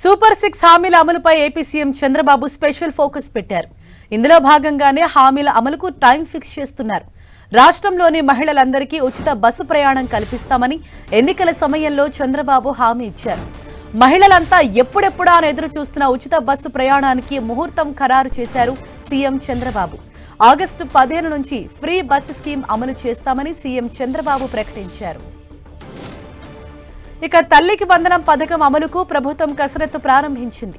Super six హామీల అమలుపై AP CM Chandrababu special focus పెట్టారు. ఇందులో భాగంగానే హామీల అమలుకు టైం ఫిక్స్ చేస్తున్నారు. రాష్ట్రంలోని మహిళలందరికీ ఉచిత బస్సు ప్రయాణం కల్పిస్తామని ఎన్నికల సమయంలో చంద్రబాబు హామీ ఇచ్చారు. మహిళలంతా ఎప్పుడెప్పుడా అని ఎదురు చూస్తున్న ఉచిత బస్సు ప్రయాణానికి ముహూర్తం ఖరారు చేశారు సీఎం చంద్రబాబు. ఆగస్టు పదిహేను నుంచి ఫ్రీ బస్సు స్కీమ్ అమలు చేస్తామని సీఎం చంద్రబాబు ప్రకటించారు. ఇక తల్లికి వందనం పథకం అమలుకు ప్రభుత్వం కసరత్తు ప్రారంభించింది.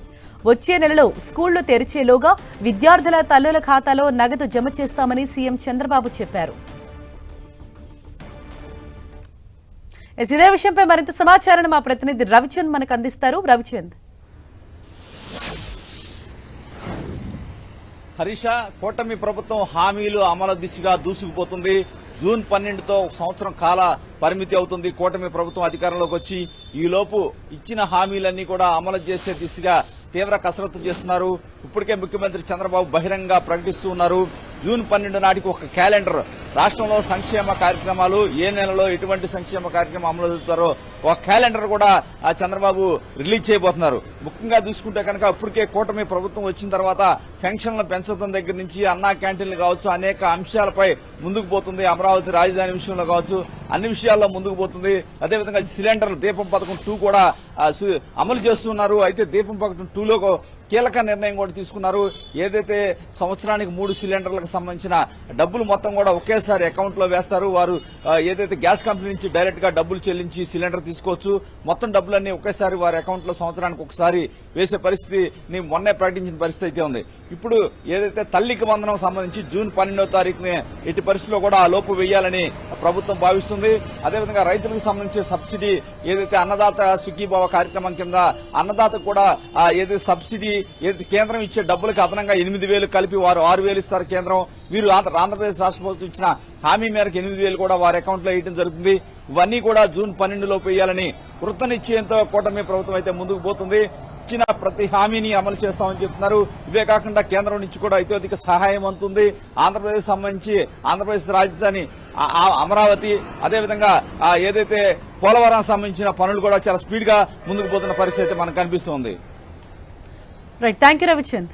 వచ్చే నెలలో స్కూళ్ళు తెరిచేలోగా విద్యార్థుల తల్లుల ఖాతాలో నగదు జమ చేస్తామని సీఎం చంద్రబాబు చెప్పారు. ఇదే విషయంపై మరింత సమాచారాన్ని మా ప్రతినిధి రవిచంద్ మనకు అందిస్తారు. రవిచంద్. హరీష కూటమి ప్రభుత్వం హామీలు అమలు దిశగా దూసుకుపోతుంది. జూన్ పన్నెండుతో సంవత్సరం కాల పరిమితి అవుతుంది. కూటమి ప్రభుత్వం అధికారంలోకి వచ్చి ఈలోపు ఇచ్చిన హామీలన్నీ కూడా అమలు చేసే దిశగా తీవ్ర కసరత్తు చేస్తున్నారు. ఇప్పటికే ముఖ్యమంత్రి చంద్రబాబు బహిరంగ ప్రకటిస్తూ ఉన్నారు. జూన్ పన్నెండు నాటికి ఒక క్యాలెండర్. రాష్ట్రంలో సంక్షేమ కార్యక్రమాలు ఏ నెలలో ఎటువంటి సంక్షేమ కార్యక్రమం అమలు జరుగుతారో ఒక క్యాలెండర్ కూడా ఆ చంద్రబాబు రిలీజ్ చేయబోతున్నారు. ముఖ్యంగా చూసుకుంటే కనుక ఇప్పటికే కూటమి ప్రభుత్వం వచ్చిన తర్వాత పెన్షన్లు పెంచడం దగ్గర నుంచి అన్నా క్యాంటీన్లు కావచ్చు అనేక అంశాలపై ముందుకు పోతుంది. అమరావతి రాజధాని విషయంలో కావచ్చు అన్ని విషయాల్లో ముందుకు పోతుంది. అదేవిధంగా సిలిండర్లు దీపం పథకం టూ కూడా అమలు చేస్తున్నారు. అయితే దీపం పథకం టూలో కీలక నిర్ణయం కూడా తీసుకున్నారు. ఏదైతే సంవత్సరానికి మూడు సిలిండర్లకు సంబంధించిన డబ్బులు మొత్తం కూడా ఒకేసారి అకౌంట్లో వేస్తారు. వారు ఏదైతే గ్యాస్ కంపెనీ నుంచి డైరెక్ట్గా డబ్బులు చెల్లించి సిలిండర్ తీసుకోవచ్చు. మొత్తం డబ్బులన్నీ ఒకేసారి వారి అకౌంట్లో సంవత్సరానికి ఒకసారి వేసే పరిస్థితిని మొన్నే ప్రకటించిన పరిస్థితి అయితే ఉంది. ఇప్పుడు ఏదైతే తల్లికి వందనం సంబంధించి జూన్ పన్నెండో తారీఖుని ఎట్టి పరిస్థితిలో కూడా ఆ లోపు వేయాలని ప్రభుత్వం భావిస్తుంది. అదేవిధంగా రైతులకు సంబంధించి సబ్సిడీ ఏదైతే అన్నదాత సుఖీభావ కార్యక్రమం కింద అన్నదాత కూడా ఏదైతే సబ్సిడీ ఏదైతే కేంద్రం ఇచ్చే డబ్బులకు అదనంగా ఎనిమిది వేలు కలిపి వారు ఆరు వేలు ఇస్తారు కేంద్రం. వీరు ఆంధ్రప్రదేశ్ రాష్ట్ర ప్రభుత్వం ఇచ్చిన హామీ మేరకు ఎనిమిది వేలు కూడా వారి అకౌంట్లో వేయడం జరుగుతుంది. ఇవన్నీ కూడా జూన్ పన్నెండులో వేయాలని కృత నిశ్చయంతో కూటమి ప్రభుత్వం అయితే ముందుకు పోతుంది. ఇచ్చిన ప్రతి హామీని అమలు చేస్తామని చెప్తున్నారు. ఇవే కాకుండా కేంద్రం నుంచి కూడా అత్యధిక సహాయం అందుతుంది. ఆంధ్రప్రదేశ్ సంబంధించి ఆంధ్రప్రదేశ్ రాజధాని అమరావతి అదేవిధంగా ఏదైతే పోలవరం సంబంధించిన పనులు కూడా చాలా స్పీడ్గా ముందుకు పోతున్న పరిస్థితి మనకు కనిపిస్తోంది. Right thank you Ravichand